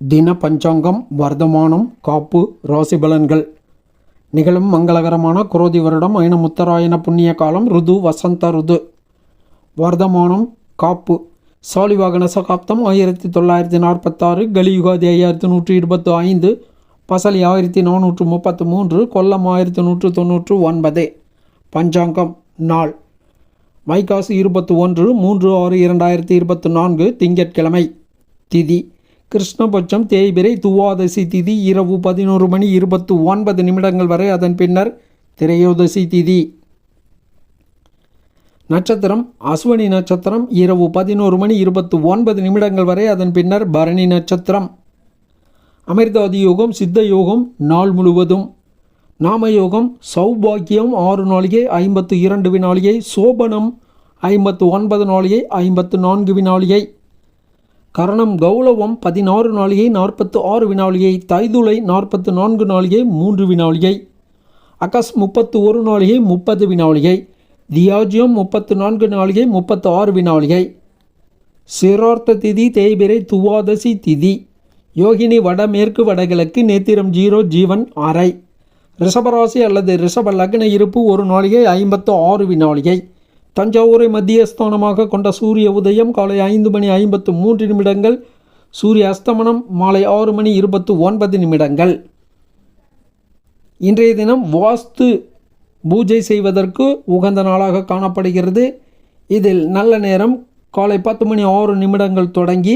தின பஞ்சாங்கம் வர்த்தமானம் காப்பு ராசி பலன்கள் நிகழும் மங்களகரமான குரோதி வருடம் ஐன முத்தராயண புண்ணிய காலம் ருது வசந்த ருது. வர்த்தமானம் காப்பு. சாலிவாகன சகாப்தம் ஆயிரத்தி தொள்ளாயிரத்தி நாற்பத்தாறு கலியுகாதி ஐயாயிரத்தி நூற்றி இருபத்து ஐந்து பசலி ஆயிரத்தி நானூற்று முப்பத்து மூன்று கொல்லம் ஆயிரத்தி நூற்று தொண்ணூற்று ஒன்பது பஞ்சாங்கம் நாள். வைகாசு இருபத்தி ஒன்று மூன்று ஆறு இரண்டாயிரத்தி இருபத்தி நான்கு திங்கட்கிழமை. திதி. கிருஷ்ணபட்சம் தேய்பிரை துவாதசி திதி இரவு பதினோரு மணி இருபத்து ஒன்பது நிமிடங்கள் வரை அதன் பின்னர் திரையோதசி திதி. நட்சத்திரம் அஸ்வனி நட்சத்திரம் இரவு பதினோரு மணி இருபத்து ஒன்பது நிமிடங்கள் வரை அதன் பின்னர் பரணி நட்சத்திரம். அமிர்தாதி யோகம் சித்த யோகம் நாள் முழுவதும். நாம யோகம் சௌபாக்கியம் ஆறு நாளிகை ஐம்பத்து இரண்டு வினாளிகை சோபனம் ஐம்பத்து ஒன்பது நாளிகை ஐம்பத்து நான்கு வினாளிகை. கரணம் கௌலவம் பதினாறு நாளிகை நாற்பத்து ஆறு வினாளிகை தைதுளை நாற்பத்து நான்கு நாளிகை மூன்று வினாளிகை. அகஸ் முப்பத்து ஒரு நாளிகை முப்பது வினாளிகை. தியாஜியம் முப்பத்து நான்கு நாளிகை முப்பத்து ஆறு வினாளிகை. சிரார்த்த திதி தேய்பிரை துவாதசி திதி. யோகினி வடமேற்கு வடகிழக்கு நேத்திரம் ஜீரோ ஜீவன் அறை ரிஷபராசி அல்லது ரிஷப லக்ன இருப்பு ஒரு நாளிகை ஐம்பத்து ஆறு வினாளிகை. தஞ்சாவூரை மத்தியஸ்தானமாக கொண்ட சூரிய உதயம் காலை ஐந்து மணி ஐம்பத்து மூன்று நிமிடங்கள் சூரிய அஸ்தமனம் மாலை ஆறு மணி இருபத்து ஒன்பது நிமிடங்கள். இன்றைய தினம் வாஸ்து பூஜை செய்வதற்கு உகந்த நாளாக காணப்படுகிறது. இதில் நல்ல நேரம் காலை பத்து மணி ஆறு நிமிடங்கள் தொடங்கி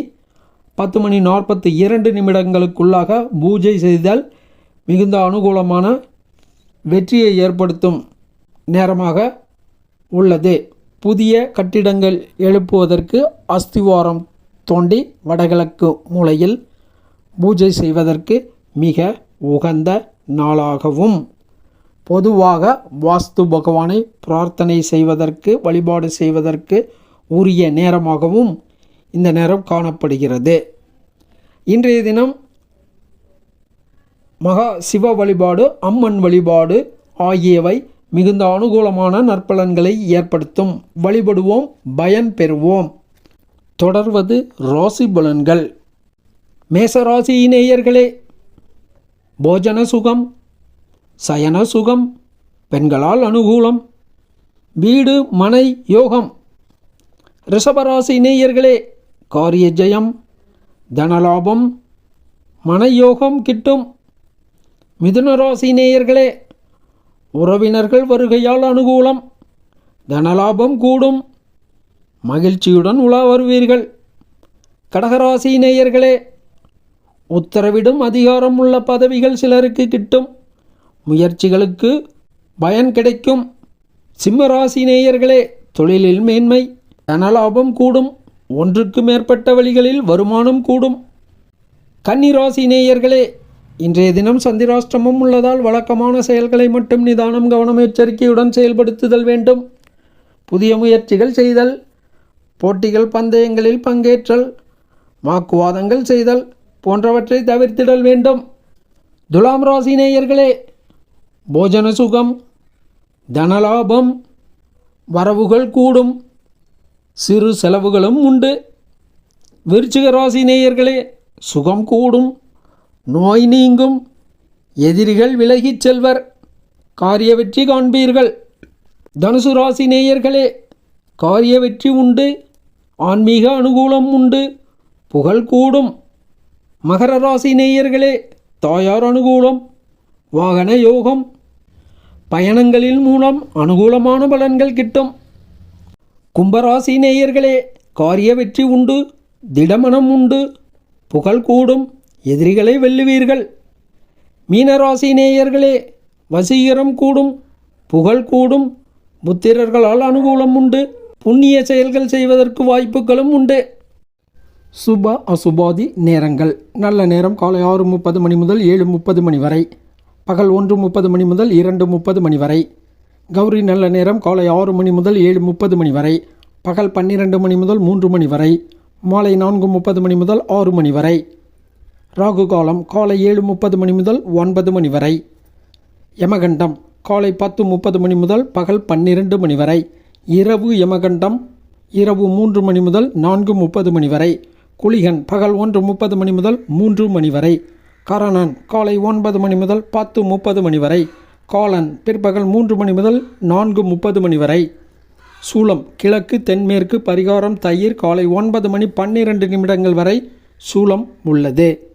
பத்து மணி நாற்பத்தி இரண்டு நிமிடங்களுக்குள்ளாக பூஜை செய்தால் மிகுந்த அனுகூலமான வெற்றியை ஏற்படுத்தும் நேரமாக உள்ளது. புதிய கட்டிடங்கள் எழுப்புவதற்கு அஸ்திவாரம் தோண்டி வடகிழக்கு மூலையில் பூஜை செய்வதற்கு மிக உகந்த நாளாகவும். பொதுவாக வாஸ்து பகவானை பிரார்த்தனை செய்வதற்கு வழிபாடு செய்வதற்கு உரிய நேரமாகவும் இந்த நேரம் காணப்படுகிறது. இன்றைய தினம் மகா சிவ வழிபாடு அம்மன் வழிபாடு ஆகியவை மிகுந்த அனுகூலமான நற்பலன்களை ஏற்படுத்தும். வழிபடுவோம் பயன் பெறுவோம். தொடர்வது ராசி பலன்கள். மேசராசி நேயர்களே போஜன சுகம் சயன சுகம் பெண்களால் அனுகூலம். வீடு மனை யோகம். ரிஷபராசி நேயர்களே காரிய ஜெயம் தனலாபம் மனயோகம் கிட்டும். மிதுனராசி நேயர்களே உறவினர்கள் வருகையால் அனுகூலம். தனலாபம் கூடும். மகிழ்ச்சியுடன் உலா வருவீர்கள். கடகராசி நேயர்களே உத்தரவிடும் அதிகாரம் உள்ள பதவிகள் சிலருக்கு கிட்டும். முயற்சிகளுக்கு பயன் கிடைக்கும். சிம்மராசி நேயர்களே தொழிலில் மேன்மை தனலாபம் கூடும். ஒன்றுக்கு மேற்பட்ட வழிகளில் வருமானம் கூடும். கன்னிராசி நேயர்களே இன்றைய தினம் சந்திராஷ்டிரமும் உள்ளதால் வழக்கமான செயல்களை மட்டும் நிதானம் கவனம் எச்சரிக்கையுடன் செயல்படுத்துதல் வேண்டும். புதிய முயற்சிகள் செய்தல் போட்டிகள் பந்தயங்களில் பங்கேற்றல் வாக்குவாதங்கள் செய்தல் போன்றவற்றை தவிர்த்திடல் வேண்டும். துலாம் ராசி நேயர்களே போஜன சுகம் தனலாபம் வரவுகள் கூடும் சிறு செலவுகளும் உண்டு. விருச்சிக ராசி நேயர்களே சுகம் கூடும். நோய் நீங்கும். எதிரிகள் விலகிச் செல்வர். காரிய வெற்றி காண்பீர்கள். தனுசு ராசி நேயர்களே காரிய வெற்றி உண்டு. ஆன்மீக அனுகூலம் உண்டு. புகழ் கூடும். மகர ராசி நேயர்களே தாயார் அனுகூலம். வாகன யோகம். பயணங்களின் மூலம் அனுகூலமான பலன்கள் கிட்டும். கும்பராசி நேயர்களே காரிய வெற்றி உண்டு. திடமனம் உண்டு. புகழ் கூடும். எதிரிகளை வெல்லுவீர்கள். மீனராசி நேயர்களே வசீகரம் கூடும் புகழ் கூடும் புத்திரர்களால் அனுகூலம் உண்டு புண்ணிய செயல்கள் செய்வதற்கு வாய்ப்புகளும் உண்டு. சுப அசுபாதி நேரங்கள். நல்ல நேரம் காலை ஆறு முப்பது மணி முதல் ஏழு முப்பது மணி வரை. பகல் ஒன்று முப்பது மணி முதல் இரண்டு முப்பது மணி வரை. கௌரி நல்ல நேரம் காலை ஆறு மணி முதல் ஏழு முப்பது மணி வரை. பகல் பன்னிரெண்டு மணி முதல் மூன்று மணி வரை. மாலை நான்கு முப்பது மணி முதல் ஆறு மணி வரை. ராகு காலம் காலை ஏழு முப்பது மணி முதல் ஒன்பது மணி வரை. யமகண்டம் காலை பத்து முப்பது மணி முதல் பகல் பன்னிரண்டு மணி வரை. இரவு யமகண்டம் இரவு மூன்று மணி முதல் நான்கு முப்பது மணி வரை. குளிகன் பகல் ஒன்று முப்பது மணி முதல் மூன்று மணி வரை. கரணன் காலை ஒன்பது மணி முதல் பத்து முப்பது மணி வரை. காலன் பிற்பகல் மூன்று மணி முதல் நான்கு முப்பது மணி வரை. சூலம் கிழக்கு தென்மேற்கு பரிகாரம் தயிர் காலை ஒன்பது மணி பன்னிரண்டு நிமிடங்கள் வரை சூலம் உள்ளது.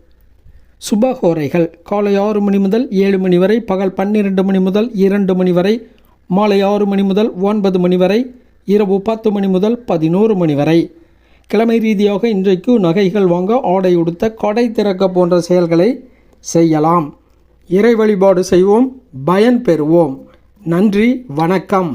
சுபஹோரைகள் காலை ஆறு மணி முதல் ஏழு மணி வரை பகல் பன்னிரண்டு மணி முதல் இரண்டு மணி வரை மாலை ஆறு மணி முதல் ஒன்பது மணி வரை இரவு பத்து மணி முதல் பதினோரு மணி வரை. கிழமை ரீதியாக இன்றைக்கு நகைகள் வாங்க ஆடை உடுத்த கடை திறக்க போன்ற செயல்களை செய்யலாம். இறை வழிபாடு செய்வோம் பயன் பெறுவோம். நன்றி வணக்கம்.